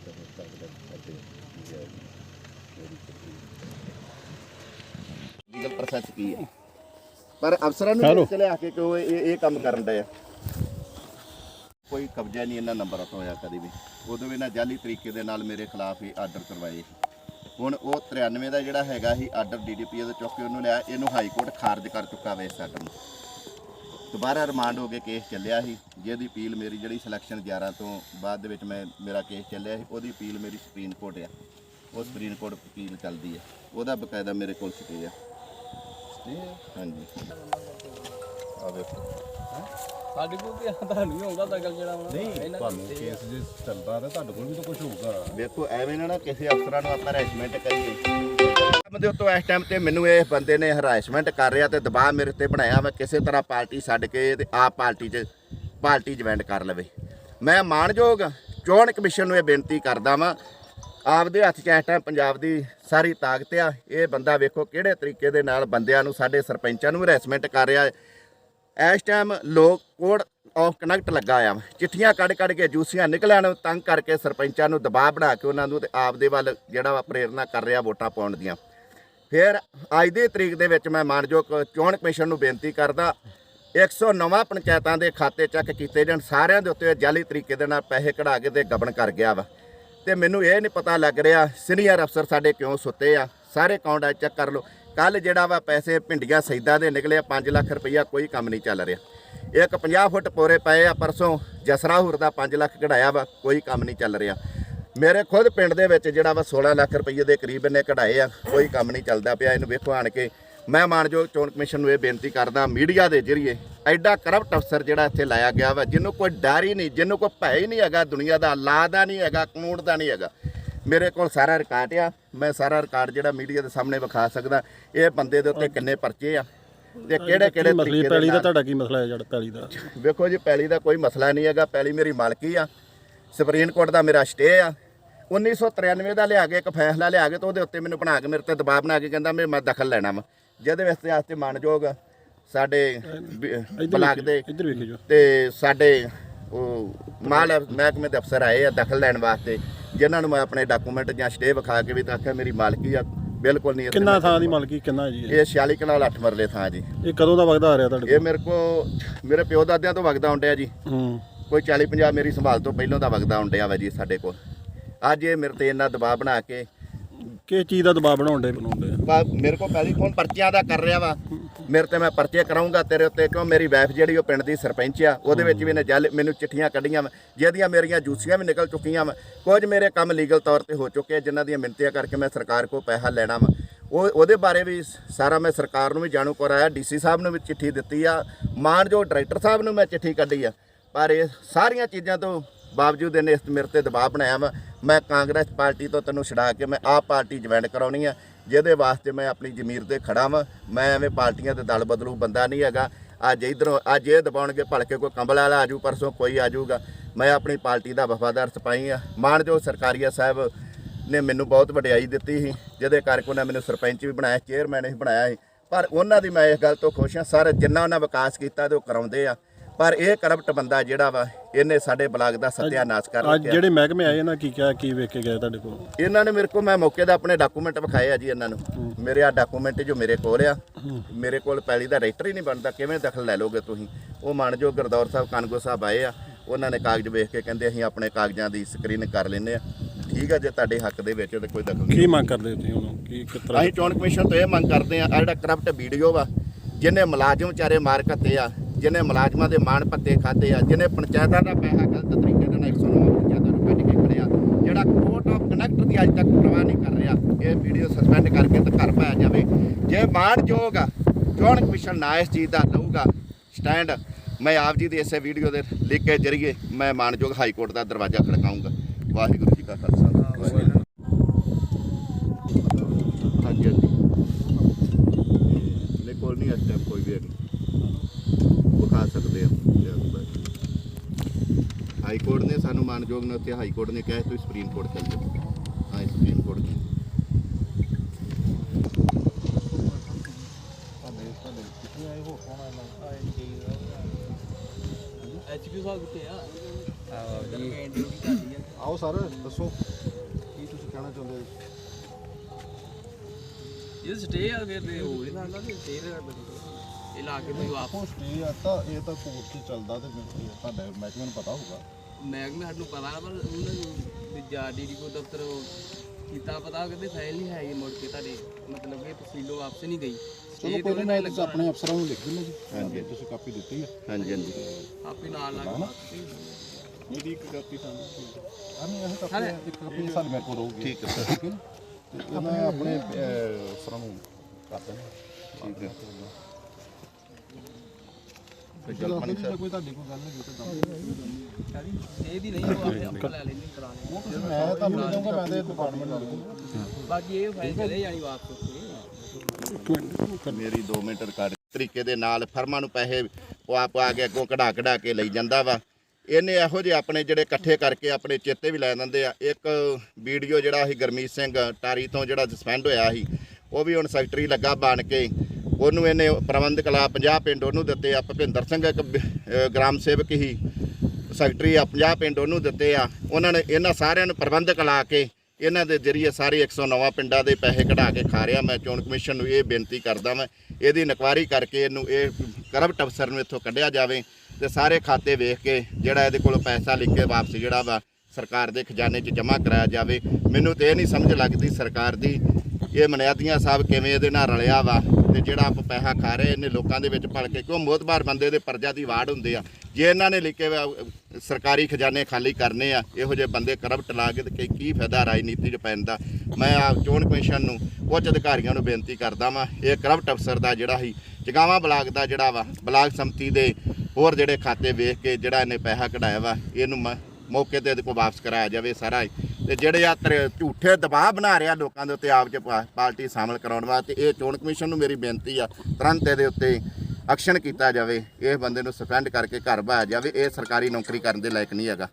ਕਰ ਸਕਦਾ ਅਤੇ ਲੀਗਲ ਪ੍ਰੋਸੈਸ ਕੀ ਹੈ ਪਰ ਅਫਸਰਾਂ ਨੂੰ। ਚਲੇ ਆ ਕੇ ਕਿਉਂ ਇਹ ਇਹ ਕੰਮ ਕਰਨ ਡਏ ਆ ਕੋਈ ਕਬਜ਼ਾ ਨਹੀਂ ਇਹਨਾਂ ਨੰਬਰਾਂ ਤੋਂ ਹੋਇਆ ਕਦੀ ਵੀ ਉਦੋਂ ਵੀ ਨਾ ਜਾਲੀ ਤਰੀਕੇ ਦੇ ਨਾਲ ਮੇਰੇ ਖਿਲਾਫ ਹੀ ਆਰਡਰ ਕਰਵਾਏ ਹੁਣ ਉਹ 93 ਦਾ ਜਿਹੜਾ ਹੈਗਾ ਸੀ ਆਰਡਰ ਡੀਡੀਪੀ ਦਾ ਚੁੱਕ ਕੇ ਉਹਨੂੰ ਲਿਆ ਇਹਨੂੰ ਹਾਈ ਕੋਰਟ ਖਾਰਜ ਕਰ ਚੁੱਕਾ ਵੇ ਨੂੰ ਦੁਬਾਰਾ ਰਿਮਾਂਡ ਹੋ ਕੇ ਕੇਸ ਚੱਲਿਆ ਸੀ ਜਿਹਦੀ ਅਪੀਲ ਮੇਰੀ ਜਿਹੜੀ ਸਿਲੈਕਸ਼ਨ 11 ਤੋਂ ਬਾਅਦ ਦੇ ਵਿੱਚ ਮੈਂ ਮੇਰਾ ਕੇਸ ਚੱਲਿਆ ਸੀ ਉਹਦੀ ਅਪੀਲ ਮੇਰੀ ਸੁਪਰੀਮ ਕੋਰਟ ਆ। ਉਹ ਸੁਪਰੀਮ ਕੋਰਟ ਅਪੀਲ ਚੱਲਦੀ ਹੈ ਉਹਦਾ ਬਕਾਇਦਾ ਮੇਰੇ ਕੋਲ ਸਟੇ ਆ। ਹਾਂਜੀ। ਆ ਵੇਖੋ। ਸਾਡੇ ਕੋਲ ਵੀ ਆਦਾ ਨਹੀਂ ਹੋਊਗਾ ਦਖਲ ਜਿਹੜਾ ਹੁਣ। ਨਹੀਂ ਤੁਹਾਨੂੰ ਕੇਸ ਜੇ ਚੱਲਦਾ ਰਿਹਾ ਤੁਹਾਡੇ ਕੋਲ ਵੀ ਤਾਂ ਕੁਝ ਹੋਊਗਾ। ਵੇਖੋ ਐਵੇਂ ਨਾ ਨਾ ਕਿਸੇ ਅਫਸਰਾਂ ਨੂੰ ਆਪਾਂ ਹਰਾਸਮੈਂਟ ਕਰੀਏ। ਦੇ ਉੱਤੋਂ ਇਸ ਟਾਈਮ ਤੇ ਮੈਨੂੰ ਇਹ ਬੰਦੇ ਨੇ ਹਰਾਸਮੈਂਟ ਕਰ ਰਿਹਾ ਤੇ ਦਬਾਅ ਮੇਰੇ ਤੇ ਬਣਾਇਆ। ਵਾ ਕਿਸੇ ਤਰ੍ਹਾਂ ਪਾਰਟੀ ਛੱਡ ਕੇ ਤੇ ਆਪ ਪਾਰਟੀ 'ਚ, ਪਾਰਟੀ ਜੁਆਇਨ ਕਰ ਲਵੇ। ਮੈਂ ਮਾਣਯੋਗ ਚੋਣ ਕਮਿਸ਼ਨ ਨੂੰ ਇਹ ਬੇਨਤੀ ਕਰਦਾ ਵਾਂ। ਆਪਦੇ ਹੱਥ 'ਚ ਇਸ ਟਾਈਮ ਪੰਜਾਬ ਦੀ ਸਾਰੀ ਤਾਕਤ ਆ। ਇਹ ਬੰਦਾ ਵੇਖੋ ਕਿਹੜੇ ਤਰੀਕੇ ਦੇ ਨਾਲ ਬੰਦਿਆਂ ਨੂੰ, ਸਾਡੇ ਸਰਪੰਚਾਂ ਨੂੰ ਹਰਾਸਮੈਂਟ ਕਰ ਰਿਹਾ। ਇਸ ਟਾਈਮ ਲੋਕ ਕੋਡ ਆਫ ਕਨੈਕਟ ਲੱਗਾ ਆ। ਚਿੱਠੀਆਂ ਕੱਢ ਕੱਢ ਕੇ ਜੂਸੀਆਂ ਨਿਕਲਿਆਂ ਤੰਗ ਕਰਕੇ ਸਰਪੰਚਾਂ ਨੂੰ ਦਬਾਅ ਬਣਾ ਕੇ ਉਹਨਾਂ ਨੂੰ ਤੇ ਆਪਦੇ ਵੱਲ ਜਿਹੜਾ ਵਾ ਪ੍ਰੇਰਨਾ ਕਰ ਰਿਹਾ ਵੋਟਾਂ ਪਾਉਣ ਦੀਆਂ। ਫਿਰ ਅੱਜ ਦੀ ਤਰੀਕ ਦੇ ਵਿੱਚ ਮੈਂ ਮਾਨਯੋਗ ਚੋਣ ਕਮਿਸ਼ਨ ਨੂੰ ਬੇਨਤੀ ਕਰਦਾ 109 ਪੰਚਾਇਤਾਂ ਦੇ ਖਾਤੇ ਚੈੱਕ ਕੀਤੇ ਜਾਣ, ਸਾਰਿਆਂ ਦੇ ਉੱਤੇ ਜਾਲੀ ਤਰੀਕੇ ਦੇ ਨਾਲ ਪੈਸੇ ਕਢਾ ਕੇ ਤੇ ਗਬਨ ਕਰ ਗਿਆ ਵਾ। ਤੇ ਮੈਨੂੰ ਇਹ ਨਹੀਂ ਪਤਾ ਲੱਗ ਰਿਹਾ, ਸੀਨੀਅਰ ਅਫਸਰ ਸਾਡੇ ਕਿਉਂ ਸੁੱਤੇ ਆ? ਸਾਰੇ ਅਕਾਊਂਟ ਚੈੱਕ ਕਰ ਲਓ। ਕੱਲ ਜਿਹੜਾ ਵਾ ਪੈਸੇ ਭਿੰਡੀਆਂ ਸੈਦਾ ਦੇ ਨਿਕਲੇ 5 ਲੱਖ ਰੁਪਈਆ ਕੋਈ ਕੰਮ ਨਹੀਂ ਚੱਲ ਰਿਹਾ। ਇੱਕ 50 ਫੁੱਟ ਪੋਰੇ ਪਏ ਆ ਪਰਸੋਂ ਜਸਰਾਹੁਰ ਦਾ 5 ਲੱਖ ਕਢਾਇਆ ਵਾ, ਕੋਈ ਕੰਮ ਨਹੀਂ ਚੱਲ ਰਿਹਾ। ਮੇਰੇ ਖੁਦ ਪਿੰਡ ਦੇ ਵਿੱਚ ਜਿਹੜਾ ਵਾ 16 ਲੱਖ ਰੁਪਏ ਦੇ ਕਰੀਬ ਇਹਨੇ ਕਢਾਏ ਆ, ਕੋਈ ਕੰਮ ਨਹੀਂ ਚੱਲਦਾ ਪਿਆ, ਇਹਨੂੰ ਵੇਖੋ ਆਣ ਕੇ। ਮੈਂ ਮਾਨਯੋਗ ਚੋਣ ਕਮਿਸ਼ਨ ਨੂੰ ਇਹ ਬੇਨਤੀ ਕਰਦਾ, ਮੀਡੀਆ ਦੇ ਜ਼ਰੀਏ ਐਡਾ ਕਰਪਟ ਅਫਸਰ ਜਿਹੜਾ ਇੱਥੇ ਲਾਇਆ ਗਿਆ ਵਾ, ਜਿਹਨੂੰ ਕੋਈ ਡਰ ਹੀ ਨਹੀਂ, ਜਿਹਨੂੰ ਕੋਈ ਭੈ ਹੀ ਨਹੀਂ ਹੈਗਾ ਦੁਨੀਆ ਦਾ, ਲਾ ਦਾ ਨਹੀਂ ਹੈਗਾ ਕਾਨੂੰਨ ਦਾ ਨਹੀਂ ਹੈਗਾ। ਮੇਰੇ ਕੋਲ ਸਾਰਾ ਰਿਕਾਰਡ ਆ, ਮੈਂ ਸਾਰਾ ਰਿਕਾਰਡ ਜਿਹੜਾ ਮੀਡੀਆ ਦੇ ਸਾਹਮਣੇ ਵਿਖਾ ਸਕਦਾ, ਇਹ ਬੰਦੇ ਦੇ ਉੱਤੇ ਕਿੰਨੇ ਪਰਚੇ ਆ ਤੇ ਕਿਹੜੇ ਕਿਹੜੇ ਮਸਲੀ? ਤਰੀਕੇ ਪੈਲੀ ਦੇ ਤੁਹਾਡਾ ਕੀ ਮਸਲਾ ਹੈ ਜਿਹੜਾ ਪੈਲੀ ਦਾ? ਵੇਖੋ ਜੀ ਪੈਲੀ ਦਾ ਕੋਈ ਮਸਲਾ ਨਹੀਂ ਹੈਗਾ। ਪੈਲੀ ਮੇਰੀ ਮਾਲਕੀ ਆ। ਸੁਪਰੀਮ ਕੋਰਟ ਦਾ ਮੇਰਾ ਸਟੇ ਆ। 1993 ਦਾ ਲਿਆ ਕੇ ਇੱਕ ਫੈਸਲਾ ਲਿਆ ਕੇ ਤੇ ਉਹਦੇ ਉੱਤੇ ਮੈਨੂੰ ਬਣਾ ਕੇ ਮੇਰੇ ਤੇ ਦਬਾਅ ਬਣਾ ਕੇ ਕਹਿੰਦਾ ਮੈਂ ਮੈਂ ਦਖਲ ਲੈਣਾ ਵਾ। ਜਿਹਦੇ ਵਾਸਤੇ ਆਸਤੇ ਮਾਨਯੋਗ ਸਾਡੇ ਬਲਾਕ ਦੇ ਤੇ ਸਾਡੇ ਉਹ ਮਾਲ ਮਹਿਕਮੇ ਦੇ ਅਫਸਰ ਆਏ ਆ ਦਖਲ ਲੈਣ ਵਾਸਤੇ। ਜਿਨ੍ਹਾਂ ਨੂੰ ਮੈਂ ਆਪਣੇ ਡਾਕੂਮੈਂਟ ਜਾਂ ਸਟੇ ਵਿਖਾ ਕੇ ਵੀ ਤਾਂ ਆਖਿਆ ਮੇਰੀ ਮਾਲਕੀ ਆ। ਬਿਲਕੁਲ ਨਹੀਂ ਕਿੰਨਾ ਥਾਂ ਦੀ ਮਾਲਕੀ ਕਿੰਨਾ ਜੀ? ਇਹ? ਇਹ 46 ਕਨਾਲ 8 ਮਰਲੇ ਥਾਂ ਜੀ। ਇਹ ਕਦੋਂ ਦਾ ਵਗਦਾ ਆ ਰਿਹਾ ਤੁਹਾਡੇ ਇਹ ਮੇਰੇ ਕੋ ਮੇਰੇ ਪਿਓ ਦਾਦਿਆਂ ਤੋਂ ਵਗਦਾ ਹੁੰਦਿਆ ਜੀ। ਹੂੰ। ਕੋਈ 40 50 ਮੇਰੀ ਸੰਭਾਲ ਤੋਂ ਪਹਿਲਾਂ ਦਾ ਵਗਦਾ ਹੁੰਦਿਆ ਵਾ ਜੀ ਸਾਡੇ ਕੋਲ। ਅੱਜ ਇਹ ਮੇਰੇ ਤੇ ਇੰਨਾ ਦਬਾਅ ਬਣਾ ਕੇ ਕਿਸ ਚੀਜ਼ ਦਾ ਦਬਾਅ ਬਣਾਉਣ ਦੇ ਬਣਾਉਂਦੇ? ਆ ਬਾ- ਮੇਰੇ ਕੋਲ ਪਹਿਲੀ ਕੌਣ ਪਰਚੀਆਂ ਦਾ ਕਰ ਰਿਹਾ ਵਾ। ਮੇਰੇ ਤੇ ਮੈਂ ਪਰਚੇ ਕਰਾਉਂਗਾ ਤੇਰੇ ਉੱਤੇ ਕਿਉਂ? ਮੇਰੀ ਵਾਈਫ ਜਿਹੜੀ ਉਹ ਪਿੰਡ ਦੀ ਸਰਪੰਚ ਆ ਉਹਦੇ ਵਿੱਚ ਵੀ ਨੇ ਜਲ ਮੈਨੂੰ ਚਿੱਠੀਆਂ ਕੱਢੀਆਂ ਵਾ ਜਿਹਦੀਆਂ ਮੇਰੀਆਂ ਜੂਸੀਆਂ ਵੀ ਨਿਕਲ ਚੁੱਕੀਆਂ ਵਾ। ਕੁਝ ਮੇਰੇ ਕੰਮ ਲੀਗਲ ਤੌਰ ਤੇ ਹੋ ਚੁੱਕੇ ਆ, ਜਿਨ੍ਹਾਂ ਦੀਆਂ ਮਿੰਤੀਆਂ ਕਰਕੇ ਮੈਂ ਸਰਕਾਰ ਕੋਲ ਪੈਸਾ ਲੈਣਾ ਵਾ। ਉਹ ਉਹਦੇ ਬਾਰੇ ਵੀ ਸਾਰਾ ਮੈਂ ਸਰਕਾਰ ਨੂੰ ਵੀ ਜਾਣੂ ਕਰਾਇਆ ਡੀਸੀ ਸਾਹਿਬ ਨੂੰ ਵੀ ਚਿੱਠੀ ਦਿੱਤੀ ਆ ਮਾਨਯੋਗ ਡਾਇਰੈਕਟਰ ਸਾਹਿਬ ਨੂੰ ਮੈਂ ਚਿੱਠੀ ਕੱਢੀ ਆ। ਪਰ ਇਹ ਸਾਰੀਆਂ ਚੀਜ਼ਾਂ ਤੋਂ ਬਾਵਜੂਦ ਇਹਨੇ ਇਸ ਮੇਰੇ ਤੇ ਦਬਾਅ ਬਣਾਇਆ ਵਾ। ਮੈਂ ਕਾਂਗਰਸ ਪਾਰਟੀ ਤੋਂ ਤੈਨੂੰ ਛਡਾ ਕੇ ਮੈਂ ਆਪ ਪਾਰਟੀ ਜੁਆਇਨ ਕਰਾਉਣੀ ਆ। ਜਿਹਦੇ ਵਾਸਤੇ ਮੈਂ ਆਪਣੀ ਜ਼ਮੀਰ ਤੇ ਖੜਾ ਵਾਂ। ਮੈਂ ਐਵੇਂ ਪਾਰਟੀਆਂ ਦੇ ਦਲ ਬਦਲੂ, ਬੰਦਾ ਨਹੀਂ ਹੈਗਾ। ਅੱਜ ਇਧਰੋਂ, ਅੱਜ ਇਹ ਦਬਾਉਣਗੇ, ਭਲਕੇ ਕੋਈ ਕੰਬਲ ਵਾਲਾ ਆਜੂ, ਪਰਸੋਂ ਕੋਈ ਆਜੂਗਾ। ਮੈਂ ਆਪਣੀ ਪਾਰਟੀ ਦਾ ਵਫਾਦਾਰ ਸਿਪਾਹੀ ਆ। ਮਾਨਯੋਗ ਸਰਕਾਰੀਆ ਸਾਹਿਬ ਨੇ ਮੈਨੂੰ ਬਹੁਤ ਵਡਿਆਈ ਦਿੱਤੀ ਸੀ, ਜਿਹਦੇ ਕਰਕੇ ਉਹਨਾਂ ਮੈਨੂੰ ਸਰਪੰਚ ਵੀ ਬਣਾਇਆ ਚੇਅਰਮੈਨ ਵੀ ਬਣਾਇਆ ਸੀ। ਪਰ ਉਹਨਾਂ ਦੀ ਮੈਂ ਇਸ ਗੱਲ ਤੋਂ ਖੁਸ਼ ਹਾਂ, ਸਾਰੇ ਜਿੰਨਾ ਉਹਨਾਂ ਵਿਕਾਸ ਕੀਤਾ ਤੇ ਉਹ ਕਰਾਉਂਦੇ ਆ। ਪਰ ਇਹ ਕਰਪਟ ਬੰਦਾ ਜਿਹੜਾ ਵਾ ਇਹਨੇ ਸਾਡੇ ਬਲਾਕ ਦਾ ਸਤਿਆਨਾਸ਼ ਕਰ ਅੱਜ ਰੱਖਿਆ। ਜਿਹੜੇ ਮਹਿਕਮੇ ਆਏ ਇਹਨਾਂ ਕੀ ਕਿਹਾ ਕੀ ਵੇਖ ਕੇ ਗਏ ਤੁਹਾਡੇ ਕੋਲ? ਇਹਨਾਂ ਨੇ ਮੇਰੇ ਕੋਲ ਮੈਂ ਮੌਕੇ ਦਾ ਆਪਣੇ ਡਾਕੂਮੈਂਟ ਵਿਖਾਏ ਆ ਜੀ ਇਹਨਾਂ ਨੂੰ। ਮੇਰੇ ਆ ਡਾਕੂਮੈਂਟ ਜੋ ਮੇਰੇ ਕੋਲ ਆ। ਮੇਰੇ ਕੋਲ ਪੈਲੀ ਦਾ ਰਾਈਟਰ ਹੀ ਨਹੀਂ ਬਣਦਾ ਕਿਵੇਂ ਦਖਲ ਲੈ ਲੋਗੇ ਤੁਸੀਂ? ਉਹ ਮਾਨਜੋ ਗੁਰਦੌਰ ਸਾਹਿਬ ਕਾਨਗੋ ਸਾਹਿਬ ਆਏ ਆ। ਉਹਨਾਂ ਨੇ ਕਾਗਜ਼ ਵੇਖ ਕੇ ਕਹਿੰਦੇ ਅਸੀਂ ਆਪਣੇ ਕਾਗਜ਼ਾਂ ਦੀ ਸਕਰੀਨ ਕਰ ਲੈਂਦੇ ਆ। ਠੀਕ ਆ ਜੇ ਤੁਹਾਡੇ ਹੱਕ ਦੇ ਵਿੱਚ ਤੇ ਕੋਈ ਦਖਲ ਨਹੀਂ। ਕੀ ਮੰਗ ਕਰਦੇ ਤੁਸੀਂ ਉਹਨੂੰ? ਕੀ ਕਿਸ ਤਰ੍ਹਾਂ? ਅਸੀਂ ਚੋਣ ਕਮਿਸ਼ਨ ਤੋਂ ਇਹ ਮੰਗ ਕਰਦੇ ਆ ਆਹ ਜਿਹੜਾ ਕਰਪਟ ਵੀਡੀਓ ਵਾ ਜਿਹਨੇ ਮੁਲਾਜ਼ਮ ਵਿਚਾਰੇ ਮਾਰ ਕੱਤੇ ਆ ਜਿਹਨੇ ਮੁਲਾਜ਼ਮਾਂ ਦੇ ਮਾਣ ਪੱਤੇ ਖਾਦੇ ਆ, ਜਿਹਨੇ ਪੰਚਾਇਤਾਂ ਦਾ ਪੈਸਾ ਗਲਤ ਤਰੀਕੇ ਦੇ ਨਾਲ 109 ਪੰਚਾਇਤਾਂ ਨੂੰ ਕੱਢ ਕੇ ਖੜਿਆ ਜਿਹੜਾ ਕੋਰਟ ਆਫ ਕਨੈਕਟ ਦੀ ਅੱਜ ਤੱਕ ਪਰਵਾਹ ਨਹੀਂ ਕਰ ਰਿਹਾ, ਇਹ ਵੀਡੀਓ ਸਸਪੈਂਡ ਕਰਕੇ ਤੇ ਘਰ ਪਾਇਆ ਜਾਵੇ। ਜੇ ਮਾਣਯੋਗ ਆ, ਚੋਣ ਕਮਿਸ਼ਨ ਨਾ ਇਸ ਚੀਜ਼ ਦਾ ਲਊਗਾ ਸਟੈਂਡ ਮੈਂ ਆਪ ਜੀ ਦੀ ਇਸੇ ਵੀਡੀਓ ਦੇ ਲਿਖ ਕੇ ਜਰੀਏ ਮੈਂ ਮਾਣਯੋਗ ਹਾਈ ਕੋਰਟ ਦਾ ਦਰਵਾਜ਼ਾ ਖੜਕਾਉਂਗਾ ਵਾਹਿਗੁਰੂ ਜੀ ਕਾ ਖਾਲਸਾ ਵਾਹਿਗੁਰੂ ਹਾਂਜੀ ਹਾਂਜੀ ਮੇਰੇ ਕੋਲ ਨਹੀਂ ਇਸ ਟਾਈਮ ਕੋਈ ਵੀ ਨਹੀਂ ਵਿਖਾ ਸਕਦੇ ਆ। ਹਾਈ ਕੋਰਟ ਨੇ ਸਾਨੂੰ ਮਾਨਯੋਗ ਨੇ ਉੱਥੇ ਹਾਈ ਕੋਰਟ ਨੇ ਕਿਹਾ ਤੁਸੀਂ ਸੁਪਰੀਮ ਕੋਰਟ ਚੱਲ ਜਾਓ। ਹਾਂ ਸੁਪਰੀਮ ਕੋਰਟ ਦੀ ਐਚਪੀ ਸਾਹਿਬ ਕਿੱਥੇ ਆ? ਆ। ਆਓ ਸਰ ਦੱਸੋ। ਕੀ ਤੁਸੀਂ ਕਹਿਣਾ ਚਾਹੁੰਦੇ ਹੋ? ਇਹ ਸਟੇ ਆ ਫਿਰ ਤੇ ਹੋ ਸਕਦਾ ਤੇ ਸਟੇ ਇਹ ਲਾ ਕੇ ਤੁਸੀਂ ਵਾਪਸ। ਆਪੋ ਸਟੇ ਆ ਤਾਂ ਇਹ ਤਾਂ ਕੋਰਟ 'ਚ ਚੱਲਦਾ ਤੇ ਫਿਰ ਇਹ ਤੁਹਾਡੇ ਮਹਿਕਮੇ ਨੂੰ ਪਤਾ ਹੋਊਗਾ। ਮਹਿਕਮੇ ਸਾਨੂੰ ਪਤਾ ਪਰ ਉਹਨਾਂ ਨੂੰ ਜਾ ਡੀਡੀ ਕੋ ਦਫ਼ਤਰ ਕੀਤਾ ਪਤਾ ਕਹਿੰਦੇ ਫਾਈਲ ਨਹੀਂ ਹੈਗੀ ਮੁੜ ਕੇ ਤੁਹਾਡੇ ਮਤਲਬ ਕਿ ਤਹਿਸੀਲੋਂ ਵਾਪਸ ਨਹੀਂ ਗਈ। ਚਲੋ ਕੋਈ ਨਹੀਂ ਲੱਗਾ ਤੁਸੀਂ ਆਪਣੇ ਅਫਸਰਾਂ ਨੂੰ ਲਿਖ ਦਿੰਦੇ ਜੀ। ਹਾਂਜੀ। ਤੁਸੀਂ ਕਾਪੀ ਦਿੱਤੀ ਹੈ ਹਾਂਜੀ ਹਾਂਜੀ। ਆਪੇ ਨਾਲ ਲਾ ਕੇ ਇਹਦੀ ਇੱਕ ਕਾਪੀ ਸਾਨੂੰ ਆਨੀ ਇਹ ਕਾਪੀ ਇੱਕ ਕਾਪੀ ਸਾਡੇ ਮੇਰੇ ਕੋਲ ਰਹੂਗੀ ਠੀਕ ਹੈ ਸਰ। ਠੀਕ ਹੈ ਆਪਣੇ ਅਫਸਰਾਂ ਨੂੰ ਕਰ ਦਿੰਦਾ ਠੀਕ ਹੈ। ਚਲੋ ਆਪਣੀ ਕੋਈ ਤੁਹਾਡੀ ਕੋਈ ਗੱਲ ਨਹੀਂ ਤਾਂ ਦੱਸ ਇਹ ਦੀ ਨਹੀਂ ਉਹ ਆਪੇ ਆਪਾਂ ਲੈ ਲੈਣੀ ਕਰਾ ਲੈਣੀ ਉਹ ਤੁਸੀਂ ਮੈਂ ਤੁਹਾਨੂੰ ਮਿਲ ਜਾਊਂਗਾ ਮੈਂ ਤੇ ਡਿਪਾਰਟਮੈਂਟ ਨੂੰ ਲਿਖੂੰਗਾ ਬਾਕੀ ਇਹ ਫਾਈਲ ਚਲੇ ਜਾਣੀ ਵਾਪਸ ਉੱਥੇ। ਮੇਰੀ 2 ਮਿੰਟ ਰਿਕਾਰਡ ਤਰੀਕੇ ਦੇ ਨਾਲ ਫਰਮਾਂ ਨੂੰ ਪੈਸੇ ਪਵਾ ਪਵਾ ਕੇ ਅੱਗੋਂ ਕਢਾ ਕਢਾ ਕੇ ਲਈ ਜਾਂਦਾ ਵਾ। ਇਹਨੇ ਇਹੋ ਜਿਹੇ ਆਪਣੇ ਜਿਹੜੇ ਇਕੱਠੇ ਕਰਕੇ ਆਪਣੇ ਚੇਤੇ ਵੀ ਲੈ ਦਿੰਦੇ ਆ। ਇੱਕ ਵੀਡੀਓ ਜਿਹੜਾ ਸੀ ਗਰਮੀਤ ਸਿੰਘ ਟਾਰੀ ਤੋਂ ਜਿਹੜਾ ਸਸਪੈਂਡ ਹੋਇਆ ਸੀ ਉਹ ਵੀ ਹੁਣ ਸੈਕਟਰੀ ਲੱਗਾ ਬਣ ਕੇ। ਉਹਨੂੰ ਇਹਨੇ ਪ੍ਰਬੰਧਕ ਲਾ 50 ਪਿੰਡ ਉਹਨੂੰ ਦਿੱਤੇ ਆ, ਭੁਪਿੰਦਰ ਸਿੰਘ ਇੱਕ ਗ੍ਰਾਮ ਸੇਵਕ ਹੀ ਸੈਕਟਰੀ ਆ 50 ਪਿੰਡ ਉਹਨੂੰ ਦਿੱਤੇ ਆ। ਉਹਨਾਂ ਨੇ ਇਹਨਾਂ ਸਾਰਿਆਂ ਨੂੰ ਪ੍ਰਬੰਧਕ ਲਾ ਕੇ ਇਹਨਾਂ ਦੇ ਜਰੀਏ ਸਾਰੇ 109 ਪਿੰਡਾਂ ਦੇ ਪੈਸੇ ਕਢਾ ਕੇ ਖਾ ਰਿਹਾ ਮੈਂ, ਚੋਣ ਕਮਿਸ਼ਨ ਨੂੰ ਇਹ ਬੇਨਤੀ ਕਰਦਾ ਮੈਂ, ਇਹਦੀ ਇਨਕੁਆਇਰੀ ਕਰਕੇ ਇਹਨੂੰ ਇਹ ਕਰਪਟ ਅਫਸਰ ਨੂੰ ਇੱਥੋਂ ਕੱਢਿਆ ਜਾਵੇ ਤੇ ਸਾਰੇ ਖਾਤੇ ਵੇਖ ਕੇ ਜਿਹੜਾ ਇਹਦੇ ਕੋਲੋਂ ਪੈਸਾ ਲਿਖ ਕੇ ਵਾਪਸ ਜਿਹੜਾ ਵਾ ਸਰਕਾਰ ਦੇ ਖਜ਼ਾਨੇ 'ਚ ਜਮ੍ਹਾਂ ਕਰਾਇਆ ਜਾਵੇ। ਮੈਨੂੰ ਤੇ ਇਹ ਨਹੀਂ ਸਮਝ ਲੱਗਦੀ ਸਰਕਾਰ ਦੀ ਇਹ ਮਨਿਆਦੀਆਂ ਸਾਹਿਬ ਕਿਵੇਂ ਇਹਦੇ ਨਾਲ ਰਲਿਆ ਵਾ। ਤੇ ਜਿਹੜਾ ਆਪ ਪੈਸਾ ਖਾ ਰਹੇ ਨੇ ਲੋਕਾਂ ਦੇ ਵਿੱਚ ਭਲ ਕੇ ਕਿਉਂ ਮੋਤਬਾਰ ਬੰਦੇ ਦੇ ਪਰਜਾ ਦੀ ਵਾੜ ਹੁੰਦੇ ਆ। ਜੇ ਇਹਨਾਂ ਨੇ ਲਿਖੇ ਵਾ, ਸਰਕਾਰੀ ਖਜ਼ਾਨੇ ਖਾਲੀ ਕਰਨੇ ਆ ਇਹੋ ਜਿਹੇ ਬੰਦੇ ਕਰਪਟ ਲਾ ਕੇ ਤੇ ਕੀ- ਫਾਇਦਾ ਰਾਜਨੀਤੀ 'ਚ ਪੈਣ ਦਾ। ਮੈਂ ਆ ਚੋਣ ਕਮਿਸ਼ਨ ਨੂੰ ਉੱਚ ਅਧਿਕਾਰੀਆਂ ਨੂੰ ਬੇਨਤੀ ਕਰਦਾ ਵਾਂ ਇਹ ਕਰਪਟ ਅਫਸਰ ਦਾ ਜਿਹੜਾ ਸੀ ਜਗਾਵਾਂ ਬਲਾਕ ਦਾ ਜਿਹੜਾ ਵਾ ਬਲਾਕ ਸੰਮਤੀ ਦੇ ਹੋਰ ਜਿਹੜੇ ਖਾਤੇ ਵੇਖ ਕੇ ਜਿਹੜਾ ਇਹਨੇ ਪੈਸਾ ਕਢਾਇਆ ਵਾ ਇਹਨੂੰ ਮ- ਮੌਕੇ ਤੇ ਇਹਦੇ ਕੋਲ ਵਾਪਸ ਕਰਾਇਆ ਜਾਵੇ ਸਾਰਾ ਤੇ ਜਿਹੜੇ ਆ ਤਰੇ ਝੂਠੇ ਦਬਾਅ ਬਣਾ ਰਿਹਾ ਲੋਕਾਂ ਦੇ ਉੱਤੇ, ਆਪ ਚ ਪਾ- ਪਾਰਟੀ ਸ਼ਾਮਲ ਕਰਾਉਣ ਵਾਸਤੇ, ਇਹ ਚੋਣ ਕਮਿਸ਼ਨ ਨੂੰ ਮੇਰੀ ਬੇਨਤੀ ਆ, ਤੁਰੰਤ ਇਹਦੇ ਉੱਤੇ ਐਕਸ਼ਨ ਕੀਤਾ ਜਾਵੇ, ਇਹ ਬੰਦੇ ਨੂੰ ਸਸਪੈਂਡ ਕਰਕੇ ਘਰ ਭਾਇਆ ਜਾਵੇ, ਇਹ ਸਰਕਾਰੀ ਨੌਕਰੀ ਕਰਨ ਦੇ ਲਾਇਕ ਨਹੀਂ ਹੈਗਾ।